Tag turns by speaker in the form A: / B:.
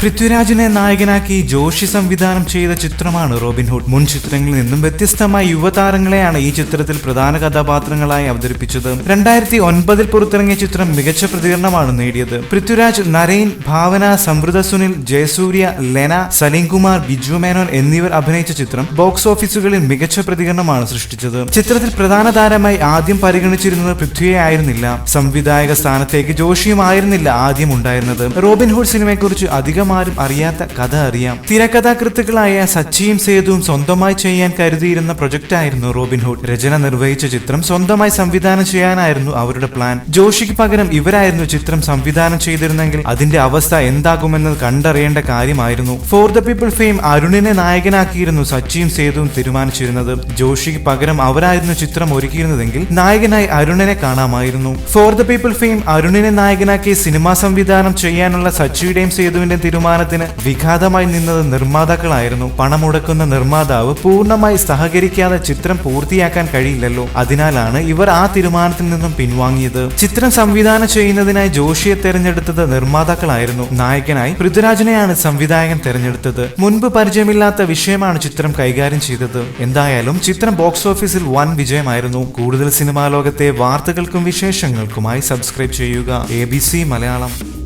A: പൃഥ്വിരാജിനെ നായകനാക്കി ജോഷി സംവിധാനം ചെയ്ത ചിത്രമാണ് റോബിൻഹുഡ് മുൻ ചിത്രങ്ങളിൽ നിന്നും വ്യത്യസ്തമായ യുവതാരങ്ങളെയാണ് ഈ ചിത്രത്തിൽ പ്രധാന കഥാപാത്രങ്ങളായി അവതരിപ്പിച്ചത്. രണ്ടായിരത്തി ഒൻപതിൽ പുറത്തിറങ്ങിയ ചിത്രം മികച്ച പ്രതികരണമാണ് നേടിയത്. പൃഥ്വിരാജ് നരേൻ ഭാവന സമൃദ്ധ സുനിൽ ജയസൂര്യ ലെന സലീംകുമാർ ബിജു മേനോൻ എന്നിവർ അഭിനയിച്ച ചിത്രം ബോക്സ് ഓഫീസുകളിൽ മികച്ച പ്രതികരണമാണ് സൃഷ്ടിച്ചത്. ചിത്രത്തിൽ പ്രധാന താരമായി ആദ്യം പരിഗണിച്ചിരുന്നത് പൃഥ്വിയെ ആയിരുന്നില്ല. സംവിധായക സ്ഥാനത്തേക്ക് ജോഷിയുമായിരുന്നില്ല ആദ്യം ഉണ്ടായിരുന്നത്. റോബിൻഹുഡ് സിനിമയെക്കുറിച്ച് അധികം ആരും അറിയാത്ത കഥ അറിയാം. തിരക്കഥാകൃത്തുക്കളായ സച്ചിയും സേതുവും സ്വന്തമായി ചെയ്യാൻ കരുതിയിരുന്ന പ്രൊജക്റ്റായിരുന്നു റോബിൻഹുഡ് രചന നിർവഹിച്ച ചിത്രം സ്വന്തമായി സംവിധാനം ചെയ്യാനായിരുന്നു അവരുടെ പ്ലാൻ. ജോഷിക്ക് പകരം ഇവരായിരുന്നു ചിത്രം സംവിധാനം ചെയ്തിരുന്നെങ്കിൽ അതിന്റെ അവസ്ഥ എന്താകുമെന്നത് കണ്ടറിയേണ്ട കാര്യമായിരുന്നു. ഫോർ ദ പീപ്പിൾ ഫെയിം അരുണിനെ നായകനാക്കിയിരുന്നു സച്ചിയും സേതുവും തീരുമാനിച്ചിരുന്നത്. ജോഷിക്ക് പകരം അവരായിരുന്നു ചിത്രം ഒരുക്കിയിരുന്നതെങ്കിൽ നായകനായി അരുണിനെ കാണാമായിരുന്നു. ഫോർ ദ പീപ്പിൾ ഫെയിം അരുണിനെ നായകനാക്കി സിനിമാ സംവിധാനം ചെയ്യാനുള്ള സച്ചിയുടെയും സേതുവിന്റെയും തീരുമാനത്തിന് വിഘാതമായി നിന്നത് നിർമ്മാതാക്കളായിരുന്നു. പണം മുടക്കുന്ന നിർമ്മാതാവ് പൂർണമായി സഹകരിക്കാതെ ചിത്രം പൂർത്തിയാക്കാൻ കഴിയില്ലല്ലോ. അതിനാലാണ് ഇവർ ആ തീരുമാനത്തിൽ നിന്നും പിൻവാങ്ങിയത്. ചിത്രം സംവിധാനം ചെയ്യുന്നതിനായി ജോഷിയെ തെരഞ്ഞെടുത്തത് നിർമ്മാതാക്കളായിരുന്നു. നായകനായി പൃഥ്വിരാജിനെയാണ് സംവിധായകൻ തെരഞ്ഞെടുത്തത്. മുൻപ് പരിചയമില്ലാത്ത വിഷയമാണ് ചിത്രം കൈകാര്യം ചെയ്തത്. എന്തായാലും ചിത്രം ബോക്സ് ഓഫീസിൽ വൻ വിജയമായിരുന്നു. കൂടുതൽ സിനിമാ ലോകത്തെ വാർത്തകൾക്കും വിശേഷങ്ങൾക്കുമായി സബ്സ്ക്രൈബ് ചെയ്യുക. എ മലയാളം.